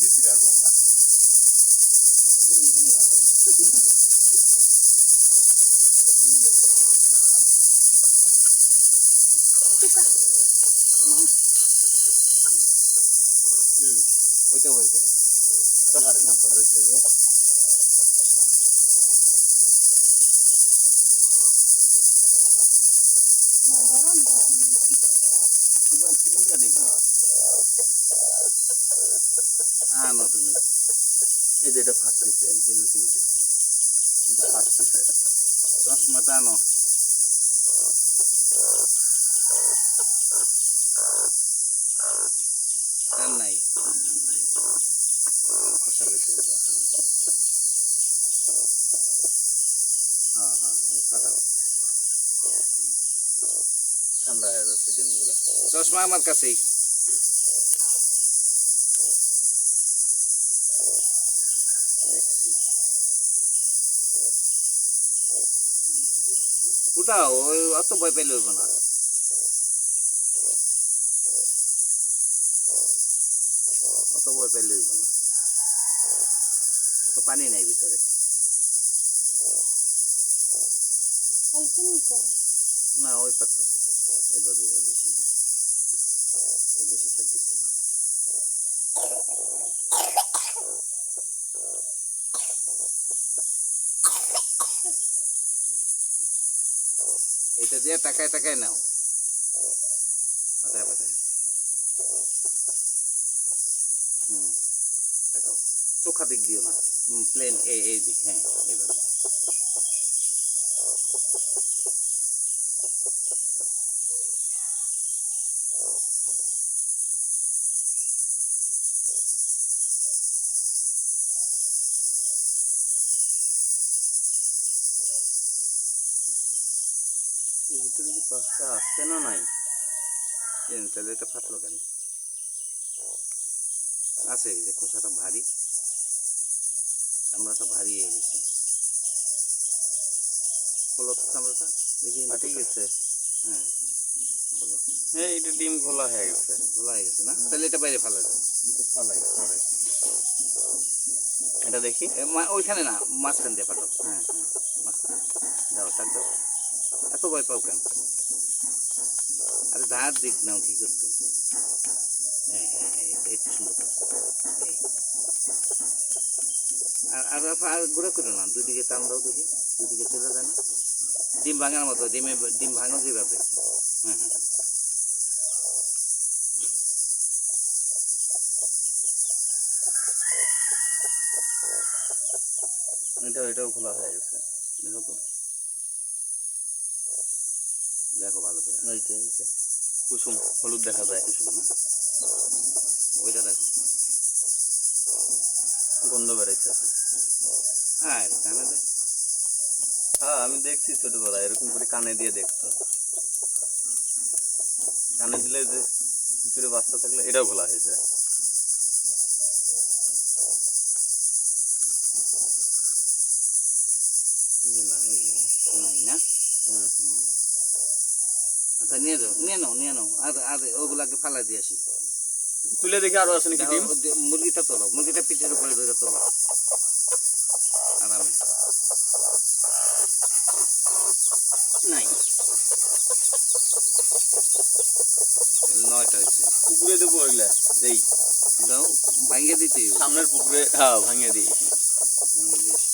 বেশি কাটবো না ওইটা ওই করো মাথা রয়েছে গো তোমার তিনটা দেখি হ্যাঁ না তুমি এই যে এটা ফাটতেছে তেলে তিনটা। এটা ফাটতেছে। চশমাটা আনো। আর নাই। খসা বেঁচে হ্যাঁ। হ্যাঁ হ্যাঁ ফাটাও হয়ে চশমা আমার কাছেই। ফুটাও অত ভয় পেলে হইব না। অত ভয় পেলে হইব না। অত পানি নাই ভিতরে। না ওই পারতেছে তো। এইভাবে এই বেশি না। এই বেশি তো কিছু না। এটা দিয়ে টাকায় টাকায় নাও পাতায় পাতায় হুম টাকাও চোখা দিক দিও না প্লেন এই এই দিক হ্যাঁ এইভাবে এর ভিতরে কি পাঁচটা আসছে না নাই? কেন? তাহলে এটা ফাটলো কেন? আছে যে খোসাটা ভারী। চামড়াটা ভারী হয়ে গেছে। খোলো তো চামড়াটা? এই যে গেছে। হ্যাঁ। হ্যাঁ এটা ডিম খোলা হয়ে গেছে। খোলা হয়ে গেছে না? তাহলে এটা বাইরে ফালা যাবে। এটা ফালাই পরে এটা দেখি ওইখানে না মাঝখান দিয়ে ফাটো। হ্যাঁ হ্যাঁ মাঝখানে যাও টাক দাও। এত ভয় পাও কেন? আরে ধার দিক নাও কি করতে হ্যাঁ হ্যাঁ হ্যাঁ সুন্দর আর আর ঘুরে করো না দুদিকে টান দাও দেখি দুদিকে চলে যায় না। ডিম ভাঙার মতো ডিমে ডিম ভাঙো যেভাবে হ্যাঁ হ্যাঁ এটা এটাও খোলা হয়ে গেছে। দেখো তো। দেখো ভালো করে। এই যে কুসুম হলুদ দেখা যায়। কুসুম না? ওইটা দেখো। গন্ধ বেড়াইছে হ্যাঁ কানে দে হ্যাঁ আমি দেখছি ছোটবেলা এরকম করে কানে দিয়ে দেখতো। কানে দিলে যে ভিতরে বাচ্চা থাকলে এটাও খোলা হয়েছে। আচ্ছা নিয়ে যাও নিয়ে নাও নিয়ে নাও। আর আর ওগুলাকে ফালাই দিয়ে আসি। তুলে দেখি আরও আছে নাকি ডিম? মুরগিটা তোলো মুরগিটা পিঠের উপরে ধরে তোলো। আরামে। নাই। নয়টা হয়েছে। পুকুরে দেবো ওইগুলা দেই। দাও ভাঙিয়ে দিতে সামনের পুকুরে হ্যাঁ ভাঙিয়ে দিই ভাঙিয়ে দিয়ে আসি।